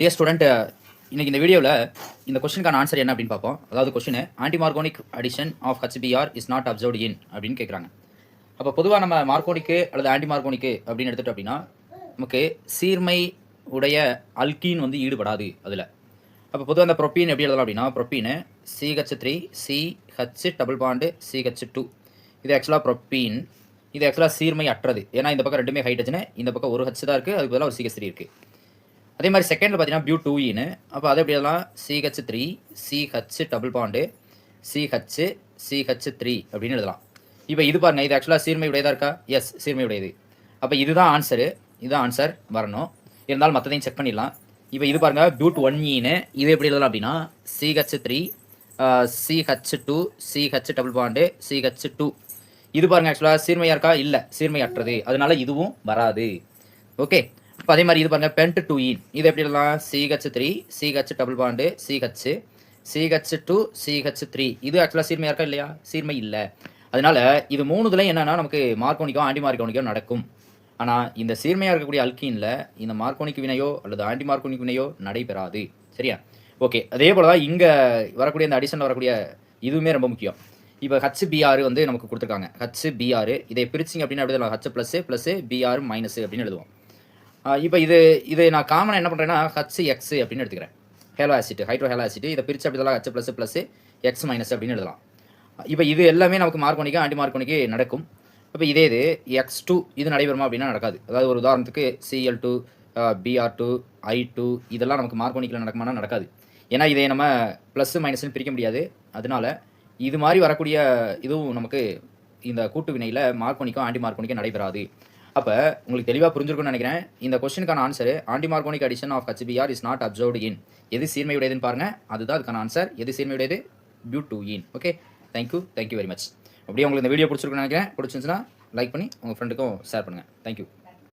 Dear student இன்றைக்கி இந்த வீடியோவில் இந்த கொஸ்டினுக்கான ஆன்சர் என்ன அப்படின்னு பார்ப்போம். அதாவது question anti Markovnikov addition of HBr is not observed in அப்படின்னு கேட்குறாங்க அப்போ பொதுவாக நம்ம மார்கோனிக்கு அல்லது ஆன்டிமார்கோனிக்கு அப்படின்னு எடுத்துகிட்டோம் அப்படின்னா நமக்கு சீர்மை உடைய அல்கீன் வந்து ஈடுபடாது அதில். அப்போ பொதுவாக அந்த ப்ரொப்பீன் எப்படி எழுதலாம் அப்படின்னா propene CH three CH double bond CH two இது ஆக்சுவலாக ப்ரொப்பீன் இது ஆக்சுவலாக சீர்மை அற்றது. ஏன்னா இந்த பக்கம் ரெண்டுமே ஹைட்ரஜனு இந்த பக்கம் ஒரு ஹச் தான் இருக்குது அதுக்கு பதிலாக ஒரு சிஹெச் த்ரீ இருக்குது அதே மாதிரி செகண்டில் பார்த்தீங்கன்னா பியூ டூ இன்னு e அப்போ அது எப்படி எழுதலாம்? CH three CH double bond CH CH three அப்படின்னு எழுதலாம். இப்போ இது பாருங்க இது ஆக்சுவலாக சீர்மை உடையதாக இருக்கா? எஸ் சீர்மை உடையது அப்போ இதுதான் ஆன்சரு இதுதான் ஆன்சர் வரணும். இருந்தாலும் மற்றதையும் செக் பண்ணிடலாம். இப்போ இது பாருங்க பியூட் ஒன் இன்னு e இது எப்படி எழுதலாம் அப்படின்னா CH three CH two CH double bond CH two இது பாருங்க ஆக்சுவலாக சீர்மையாக இருக்கா? இல்லை சீர்மை அற்றது அதனால இதுவும் வராது. ஓகே இப்போ அதே மாதிரி இது பாருங்க பென்ட் டூ இன் இது எப்படி எழுதலாம்? CH three CH double bond CH CH two CH three இது ஆக்சுவலாக சீர்மையாக இருக்கா இல்லையா? சீர்மை இல்லை. அதனால இது மூணுதுல என்னன்னா நமக்கு மார்க்கோனிக்கோ ஆண்டி மார்க்கோனிக்கோ நடக்கும். ஆனால் இந்த சீர்மையாக இருக்கக்கூடிய அல்கீனில் இந்த மார்க்கோனிக் வினையோ அல்லது ஆண்டி மார்க்கோனிக் வினையோ நடைபெறாது. சரியா? ஓகே அதே போல தான் இங்கே வரக்கூடிய இந்த அடிஷனில் வரக்கூடிய இதுவுமே ரொம்ப முக்கியம். இப்போ ஹச் பிஆர் வந்து நமக்கு கொடுத்துருக்காங்க. ஹச் பிஆர் இதை பிரிச்சிங்க அப்படின்னு எழுதலாம்? H plus plus Br minus அப்படின்னு எழுதுவோம். இப்போ இது இதை நான் காமனாக என்ன பண்ணுறேன்னா ஹச் எக்ஸ் அப்படின்னு எடுத்துக்கிறேன். Halo acid hydro halo acid இதை பிரித்து அப்படி H plus plus X minus அப்படின்னு எழுதலாம். இப்போ இது எல்லாமே நமக்கு மார்க்கோனிக்கு ஆண்டி மார்க்கோனிக்கு நடக்கும். இப்போ இதே இது எக்ஸ் டூ இது நடைபெறுமா அப்படின்னா நடக்காது. அதாவது ஒரு உதாரணத்துக்கு Cl two Br two I two இதெல்லாம் நமக்கு மார்க்கோனிக்கில் நடக்குமானா நடக்காது. ஏன்னா இதை நம்ம ப்ளஸ் மைனஸ்னு பிரிக்க முடியாது. அதனால இது மாதிரி வரக்கூடிய இதுவும் நமக்கு இந்த கூட்டு வினையில் மார்க்கோனிக்கும் ஆண்டி மார்க்கோனிக்கும் நடைபெறாது. அப்போ உங்களுக்கு தெளிவாக புரிஞ்சிருக்கும்னு நினைக்கிறேன். இந்த கொஸ்டினுக்கான answer anti Markovnikov addition of HBr is not observed in எது சீர்மையுடையதுன்னு பாருங்கள் அதுதான் அதுக்கான ஆன்சர் எது சீர்மையுடையது? Due to in okay thank you thank you very much அப்படியே உங்களுக்கு இந்த வீடியோ பிடிச்சிருக்குன்னு நினைக்கிறேன். பிடிச்சிருந்துச்சுன்னா லைக் பண்ணி உங்கள் ஃப்ரெண்டுக்கும் ஷேர் பண்ணுங்கள் தேங்க்யூ